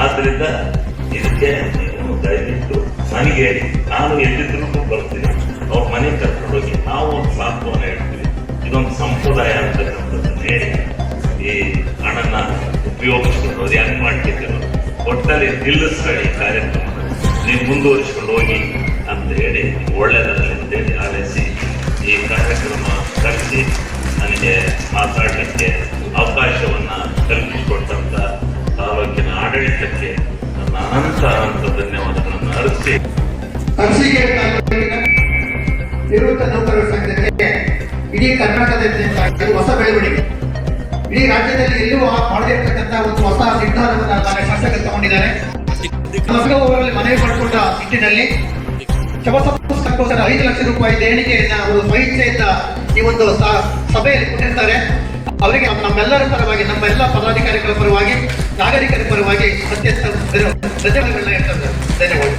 ಆದ್ರಿಂದ ಇದಕ್ಕೆ ನೀವು ದಯವಿಟ್ಟು ನನಗೆ, ನಾನು ಎಲ್ಲಿದ್ರು ಬರ್ತೀನಿ. ಅವ್ರ ಮನೆ ಕರ್ಕೊಂಡೋಗಿ ನಾವು ಒಂದು ಸಾಂತ್ವನ ಹೇಳ್ತೀವಿ. ಇದೊಂದು ಸಂಪ್ರದಾಯ ಅಂತಕ್ಕಂಥದ್ದನ್ನು ಹೇಳಿ ಈ ಹಣನ ಉಪಯೋಗಿಸ್ಕೊಂಡು ಅದು ಹೆಂಗ್ ಮಾಡ್ತಿದ್ದೀರೋ ಒಟ್ಟಲ್ಲಿ ನಿಲ್ಲಿಸ್ಕೊಳ್ಳಿ ಕಾರ್ಯಕ್ರಮ ನೀವು ಮುಂದುವರಿಸ್ಕೊಂಡು ಹೋಗಿ ಅಂತ ಹೇಳಿ ಒಳ್ಳೆಯದಲ್ಲ ನನಗೆ ಮಾತಾಡಲಿಕ್ಕೆ ಅವಕಾಶವನ್ನ ಕಲ್ಪಿಸಿಕೊಟ್ಟಂತ ತಾಲೂಕಿನ ಆಡಳಿತಕ್ಕೆ ನನ್ನ ಅನಂತ ಅನಂತ ಧನ್ಯವಾದಗಳನ್ನು ಅರ್ಪಿಸಿ. ನಿವೃತ್ತ ನೌಕರರ ಸಂಘಕ್ಕೆ ಇಡೀ ಕರ್ನಾಟಕದಲ್ಲಿ ಹೊಸ ಬೆಳವಣಿಗೆ. ಇಡೀ ರಾಜ್ಯದಲ್ಲಿ ಎಲ್ಲೂ ಮಾಡದಿರ್ತಕ್ಕಂಥ ಒಂದು ಹೊಸ ನಿರ್ಧಾರವನ್ನು ಶಾಸಕರು ತಗೊಂಡಿದ್ದಾರೆ. ಮನವಿ ಮಾಡಿಕೊಂಡ ನಿಟ್ಟಿನಲ್ಲಿ ಶವಸಂಸ್ಕಾರಕ್ಕೋಸ್ಕರ ಐದು ಲಕ್ಷ ರೂಪಾಯಿ ದೇಣಿಗೆಯನ್ನ ಅವರು ಸ್ವಇಚ್ಛೆಯಿಂದ ಈ ಒಂದು ಸಭೆಯಲ್ಲಿ ಕೊಟ್ಟಿರ್ತಾರೆ ಅವರಿಗೆ ನಮ್ಮೆಲ್ಲರ ಪರವಾಗಿ, ನಮ್ಮ ಎಲ್ಲ ಪದಾಧಿಕಾರಿಗಳ ಪರವಾಗಿ, ನಾಗರಿಕರ ಪರವಾಗಿ ಅತ್ಯಂತ ಧನ್ಯವಾದಗಳನ್ನ ಹೇಳ್ತಾರೆ ಧನ್ಯವಾದ